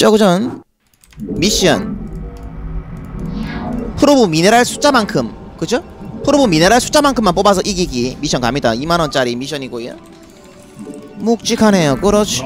저그전 미션. 프로브 미네랄 숫자만큼 그죠? 프로브 미네랄 숫자만큼만 뽑아서 이기기. 미션 갑니다. 2만원짜리 미션이고요. 묵직하네요. 그렇죠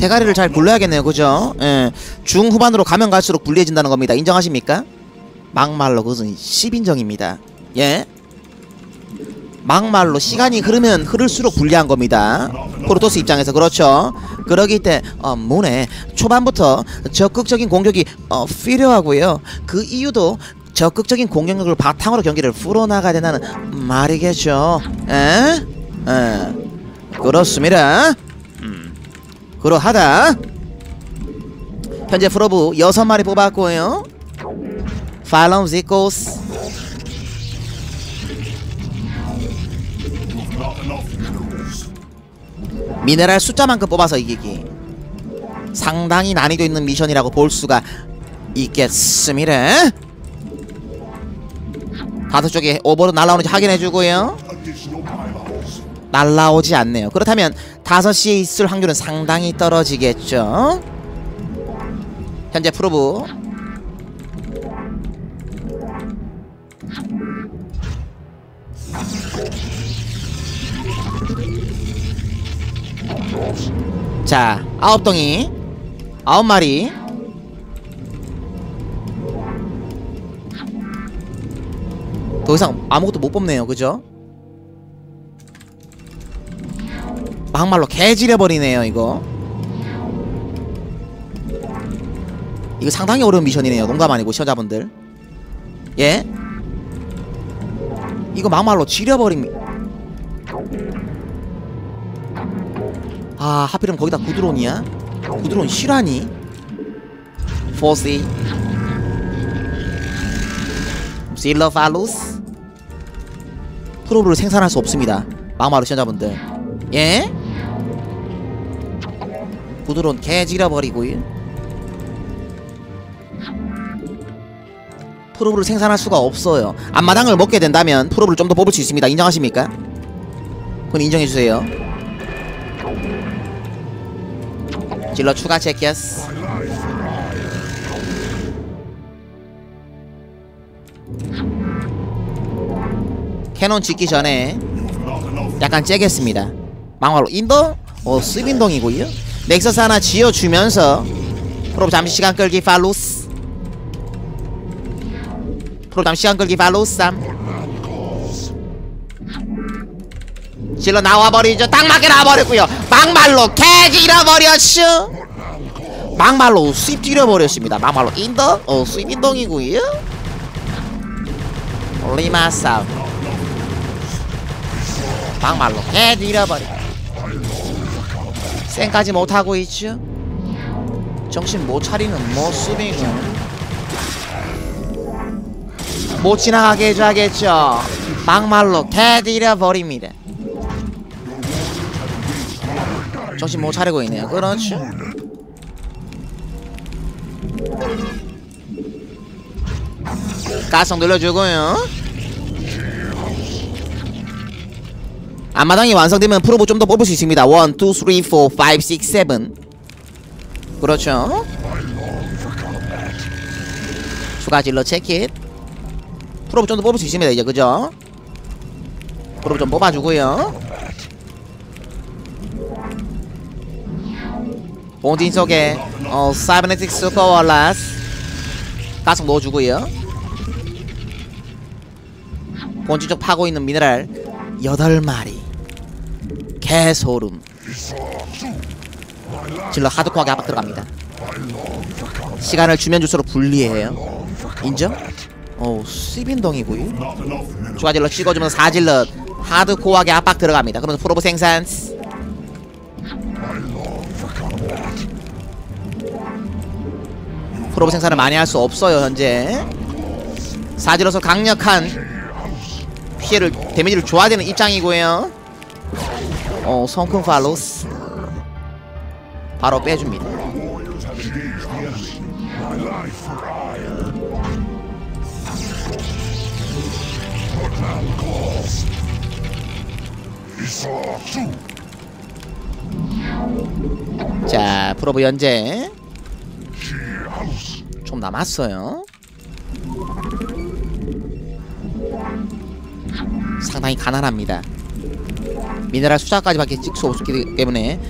대가리를 잘 굴려야겠네요. 그죠? 예. 중후반으로 가면 갈수록 불리해진다는 겁니다. 인정하십니까? 막말로 그것은 10인정입니다. 예 막말로 시간이 흐르면 흐를수록 불리한 겁니다. 프로토스 입장에서 그렇죠. 그러기 때 어, 뭐네 초반부터 적극적인 공격이 어, 필요하고요. 그 이유도 적극적인 공격력을 바탕으로 경기를 풀어나가야 된다는 말이겠죠. 에? 에. 그렇습니다. 음. 그러하다. 현재 프로브 6마리 뽑았고요. 팔롬 지코스 미네랄 숫자만큼 뽑아서 이기기. 상당히 난이도 있는 미션이라고 볼 수가 있겠습니다. 다섯 쪽에 오버로 날라오는지 확인해주고요. 날라오지 않네요. 그렇다면 5시에 있을 확률은 상당히 떨어지겠죠? 현재 프로브 자 아홉 덩이. 아홉 마리. 더 이상 아무것도 못 뽑네요. 그죠? 막말로 개지려버리네요 이거. 이거 상당히 어려운 미션이네요 농담 아니고 시청자분들. 예? 이거 막말로 지려버림 아 하필이면 거기다 구드론이야? 구드론 실화니? 포시 실러팔루스 프로브를 생산할 수 없습니다 막마루 시청자분들 예? 구드론 개지려버리고요 프로브를 생산할 수가 없어요 앞마당을 먹게 된다면 프로브를 좀 더 뽑을 수 있습니다 인정하십니까? 그건 인정해주세요 질러 추가 체키스 캐논 짓기 전에 약간 째겠습니다. 망화로 인도? 어 스빈동이고요. 넥서스 하나 지어주면서 프로 잠시 시간 끌기 팔로스. 프로 잠시 시간 끌기 팔로스 3 질러 나와버리죠. 딱 맞게 나와버렸고요. 막말로 개지 잃어버렸 슈. 막말로 수입 찌려버렸습니다. 막말로 인더? 어 수입 인동이고요. 리마싸 막말로 개지 잃어버려 쌩까지 못하고 있죠 정신 못 차리는 모습이고 못 지나가게 해줘야겠죠. 막말로 개지 잃어버립니다 정신 못 차리고 있네요. 그렇죠. 가성 늘려주고요. 앞마당이 완성되면 프로보 좀더 뽑을 수 있습니다. 1, 2, 3, 4, 5, 6, 7 그렇죠. 추가 질러 체킷. 프로보 좀더 뽑을 수 있습니다 이제. 그죠? 프로보 좀 뽑아주고요 본진 속에 어 사이버네틱 슈퍼 월라스. 가속 넣어주고요. 본진 쪽 파고 있는 미네랄 8마리. 개소름. 질러 하드코어하게 압박 들어갑니다. 시간을 주면 줄수록 불리해요. 인정? 어우 스빈동이고요 추가 질러 찍어주면서 4질러 하드코어하게 압박 들어갑니다. 그러면서 프로브 생산 프로브 생산을 많이 할 수 없어요 현재. 사지로서 강력한 피해를 데미지를 줘야 되는 입장이고요. 어 성큰 팔로스. 바로 빼줍니다. 자 프로브 연재. 좀 남았어요. 상당히 가난합니다. 미네랄 숫자까지 밖에 찍을 수 없기 때문에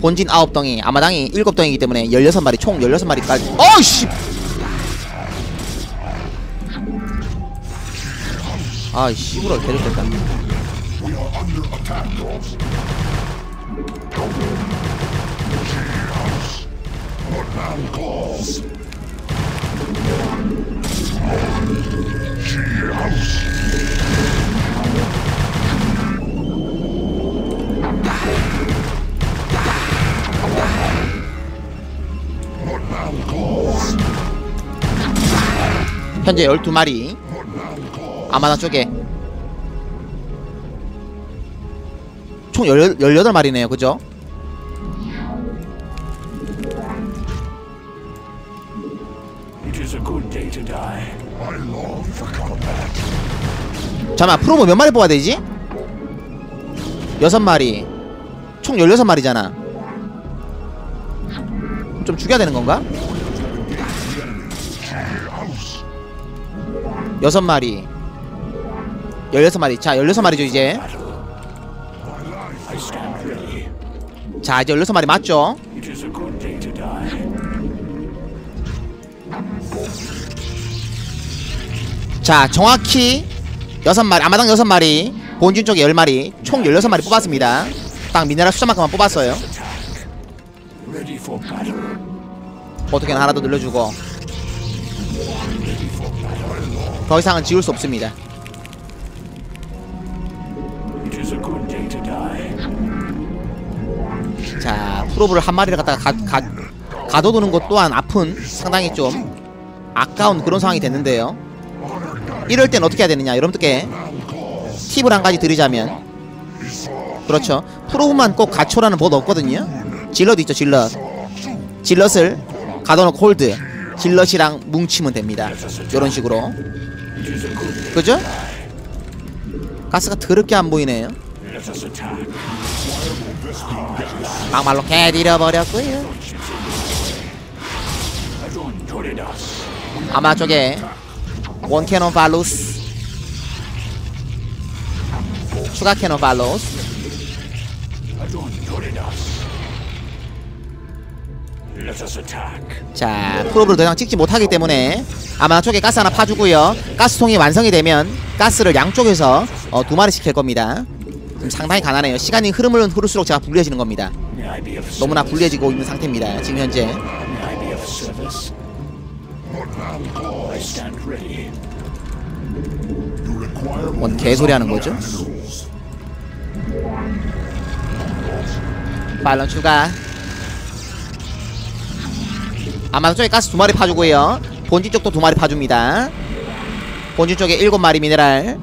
본진 9덩이 아마당이 7덩이기 때문에 16마리 총 16마리까지. 어이씨! 아이 씨부럴 개좋겠다 현재 12마리. 아마당 쪽에. 총 18, 18마리네요. 그죠? 잠깐만 프로모 몇 마리 뽑아야 되지? 6마리 총 16마리잖아 좀 죽여야 되는 건가? 6마리 16마리 자 16마리죠 이제 I stand ready. 자 이제 16마리 맞죠? 자 정확히 6마리 아마당 6마리 본진 쪽에 10마리 총 16마리 뽑았습니다 딱 미네랄 숫자만큼만 뽑았어요. 어떻게든 하나 더 늘려주고 더 이상은 지울 수 없습니다. 자 프로브를 한 마리를 갖다가 가, 가, 가둬두는 것 또한 아픈 상당히 좀 아까운 그런 상황이 됐는데요 이럴 땐 어떻게 해야 되느냐 여러분들께 팁을 한 가지 드리자면 그렇죠 프로브만 꼭 갖춰라는 법 없거든요 질럿 있죠 질럿 질럿을 가둬놓고 홀드 질럿이랑 뭉치면 됩니다 이런 식으로. 그죠? 가스가 더럽게 안 보이네요. 막말로 개디려버렸고요. 아마 저게 원 캐논 발로스 추가 캐논 발로스. 자 프로브를 더 이상 찍지 못하기 때문에 아마 쪽에 가스 하나 파주고요. 가스통이 완성이 되면 가스를 양쪽에서 어, 두 마리씩 캘 겁니다. 지금 상당히 가난해요. 시간이 흐름을 흐를수록 제가 불리해지는 겁니다. 너무나 불리해지고 있는 상태입니다. 지금 현재 뭔 개소리 하는 거죠? 빨런 추가. 아마 쪽에 가스 두 마리 파주고요. 본진 쪽도 두 마리 파줍니다. 본진 쪽에 일곱 마리 미네랄.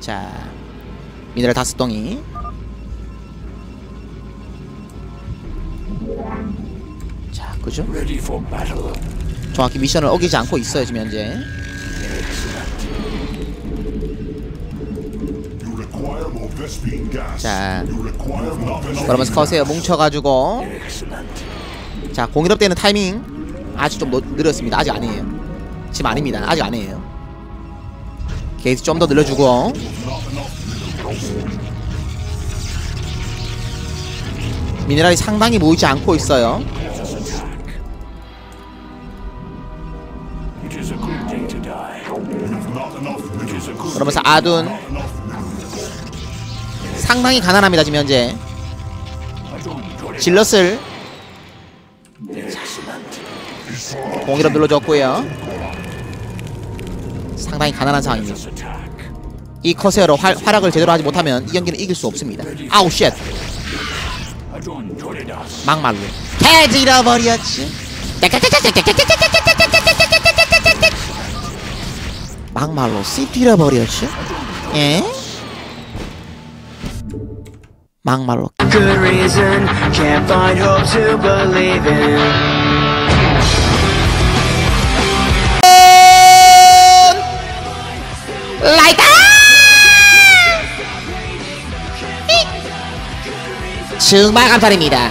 자 미네랄 다섯 덩이. 자 그죠? 정확히 미션을 어기지 않고 있어요 지금 현재. 자. 그러면서 커세요 뭉쳐가지고. 자 공일업되는 타이밍 아주 좀 느- 느렸습니다 아직 아니에요 지금 아닙니다 아직 아니에요 게이트 좀 더 늘려주고 미네랄이 상당히 모이지 않고 있어요 그러면서 아둔 상당히 가난합니다 지금 현재. 질럿을. 공일업 눌러줬고요 상당히 가난한 상황입니다. 이 커세어로 활, 활약을 제대로 하지 못하면 이 경기는 이길 수 없습니다 아우 쉣. 막말로 개질어버렸지 막말로 씹질어버렸지 예? 막말로 good reason, can't find hope to believe in. 라이다 정말 감사드립니다